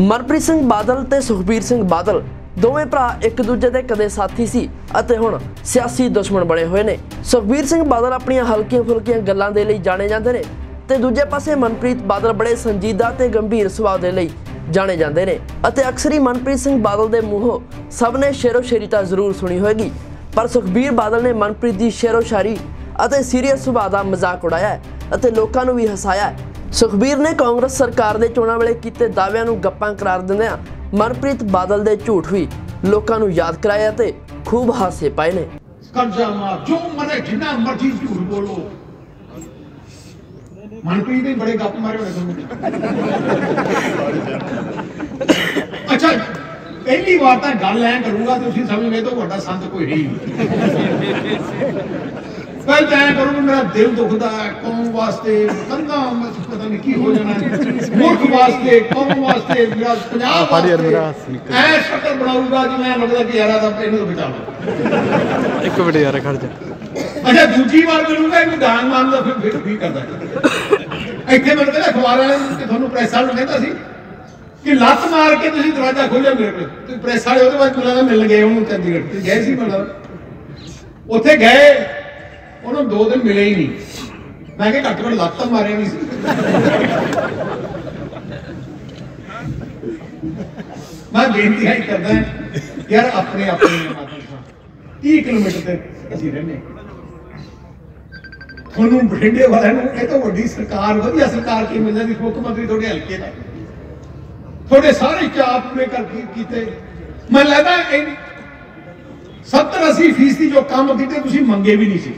ਮਨਪ੍ਰੀਤ ਸਿੰਘ ਬਾਦਲ ਤੇ ਸੁਖਬੀਰ ਸਿੰਘ ਬਾਦਲ ਦੋਵੇਂ ਭਰਾ ਇੱਕ ਦੂਜੇ ਦੇ ਕਦੇ ਸਾਥੀ ਸੀ ਅਤੇ ਹੁਣ ਸਿਆਸੀ ਦੁਸ਼ਮਣ ਬਣੇ ਹੋਏ ਨੇ। ਸੁਖਬੀਰ ਸਿੰਘ ਬਾਦਲ ਆਪਣੀਆਂ ਹਲਕੀਆਂ ਫੁਲਕੀਆਂ ਗੱਲਾਂ ਦੇ ਲਈ ਜਾਣੇ ਜਾਂਦੇ ਨੇ ਤੇ ਦੂਜੇ ਪਾਸੇ ਮਨਪ੍ਰੀਤ ਬਾਦਲ ਬੜੇ ਸੰਜੀਦਾ ਤੇ ਗੰਭੀਰ ਸੁਭਾਅ ਦੇ ਲਈ ਜਾਣੇ ਜਾਂਦੇ ਨੇ ਅਤੇ ਅਕਸਰ ਹੀ ਮਨਪ੍ਰੀਤ ਸਿੰਘ ਬਾਦਲ ਦੇ ਮੂੰਹੋਂ ਸਭ ਨੇ ਸ਼ੇਰੋ ਸ਼ੇਰੀ ਤਾਂ ਜ਼ਰੂਰ ਸੁਣੀ ਹੋਵੇਗੀ ਪਰ ਸੁਖਬੀਰ ਬਾਦਲ ਨੇ ਮਨਪ੍ਰੀਤ ਦੀ ਸ਼ੇਰੋ ਸ਼ਾਇਰੀ ਅਤੇ ਸੀਰੀਅਸ ਸੁਭਾਅ ਦਾ ਮਜ਼ਾਕ ਉਡਾਇਆ ਅਤੇ ਲੋਕਾਂ ਨੂੰ ਵੀ ਹਸਾਇਆ ਸੁਖਬੀਰ ਨੇ ਕਾਂਗਰਸ ਸਰਕਾਰ ਦੇ ਚੋਣਾਂ ਵੇਲੇ ਕੀਤੇ ਦਾਅਵਿਆਂ ਨੂੰ ਗੱਪਾਂ ਕਰਾਰ ਦਿੰਦਿਆਂ ਮਨਪ੍ਰੀਤ ਬਾਦਲ ਦੇ ਝੂਠ ਵੀ ਲੋਕਾਂ ਨੂੰ ਯਾਦ ਕਰਾਇਆ ਤੇ ਖੂਬ ਹਾਸੇ ਪਾਏ ਨੇ। ਕਬਜ਼ਾ ਮਾਰ, ਜੋ ਮਰੇ, ਜਿੰਨਾ ਮਰਜ਼ੀ ਝੂਠ ਬੋਲੋ। ਮਨਪ੍ਰੀਤ ਨੇ ਬੜੇ ਗੱਪ ਮਾਰੇ ਹੋਣੇ ਤੁਹਾਨੂੰ। ਅੱਛਾ, ਪਹਿਲੀ ਵਾਰ ਤਾਂ ਗੱਲ ਐ ਕਰੂੰਗਾ ਤੁਸੀਂ ਸਮਝਵੇਂ ਤੋਂ ਵੱਡਾ ਸੰਤ ਕੋਈ ਨਹੀਂ। ਪਹਿਲ ਤਾਂ ਐ ਕਰੂੰਗਾ ਮੇਰਾ ਦਿਲ ਦੁਖਦਾ ਹੈ ਕੌਮ ਵਾਸਤੇ ਕੰਗਾ ਪਤਾ ਨਹੀਂ ਕੀ ਹੋ ਜਾਣਾ ਹੈ। ਮੁਲਕ ਵਾਸਤੇ ਕੌਮ ਵਾਸਤੇ ਮੇਰਾ ਪੰਜਾਬ ਵਾਸਤੇ ਐ ਸ਼ਕਲ ਬਣਾਊਗਾ ਜਿਵੇਂ ਲੱਗਦਾ ਕਿ ਯਾਰਾ ਦਾ ਇਹਨੂੰ ਤਾਂ ਬਚਾ ਲਓ ਇੱਕ ਮਿੰਟ ਯਾਰ ਖੜ ਜਾ। ਅੱਛਾ ਦੂਜੀ ਵਾਰ ਮਿਲੂਗਾ ਇਹਨੂੰ ਦਾਨ ਮੰਨਦਾ ਫਿਰ ਫਿਰ ਵੀ ਕਰਦਾ? ਇੱਥੇ ਮੈਨੂੰ ਕਹਿੰਦਾ ਅਖਬਾਰ ਵਾਲੇ ਨੂੰ ਕਿ ਤੁਹਾਨੂੰ ਪ੍ਰੈਸ ਵਾਲੇ ਨੂੰ ਕਹਿੰਦਾ ਸੀ ਕਿ ਲੱਤ ਮਾਰ ਕੇ ਤੁਸੀਂ ਦਰਵਾਜ਼ਾ ਖੋਲ੍ਹਿਆ ਮੇਰੇ ਕੋਲ। ਤੇ ਪ੍ਰੈਸ ਵਾਲੇ ਉਹਦੇ ਬਾਅਦ ਮਿਲਣਾ ਮਿਲ ਗਏ ਉਹਨੂੰ ਚੰਡੀਗੜ੍ਹ। ਤੇ ਗਏ ਸੀ ਮਤਲਬ? ਉੱਥੇ ਗਏ ਉਹਨੂੰ ਦੋ ਦਿਨ ਮਿਲੇ ਹੀ ਨਹੀਂ। ਮੈਂ ਕਿਹਾ ਘੱਟ ਘੱਟ ਲੱਤ ਤਾਂ ਮਾਰਿਆ ਨਹੀਂ ਸੀ। ਮੈਂ ਬੇਨਤੀ ਹੈ ਕਰਦਾ ਯਾਰ ਆਪਣੇ ਆਪਣੇ ਮਾਤਾ 30 ਕਿਲੋਮੀਟਰ ਤੇ ਅਸੀਂ ਰਹਿੰਦੇ ਤੁਹਾਨੂੰ ਬਠਿੰਡੇ ਵਾਲਿਆਂ ਨੂੰ ਇਹ ਤਾਂ ਵੱਡੀ ਸਰਕਾਰ, ਵਧੀਆ ਸਰਕਾਰ ਕੀ ਮਿਲ ਜਾਂਦੀ ਮੁੱਖ ਮੰਤਰੀ ਤੁਹਾਡੇ ਹਲਕੇ ਦਾ। ਤੁਹਾਡੇ ਸਾਰੇ ਚਾਅ ਪੂਰੇ ਕਰ ਕੀਤੇ। ਮੈਂ ਲੱਗਦਾ ਇਹ 70 80 ਫੀਸਦੀ ਜੋ ਕੰਮ ਕੀਤੇ, ਤੁਸੀਂ ਮੰਗੇ ਵੀ ਨਹੀਂ ਸੀ।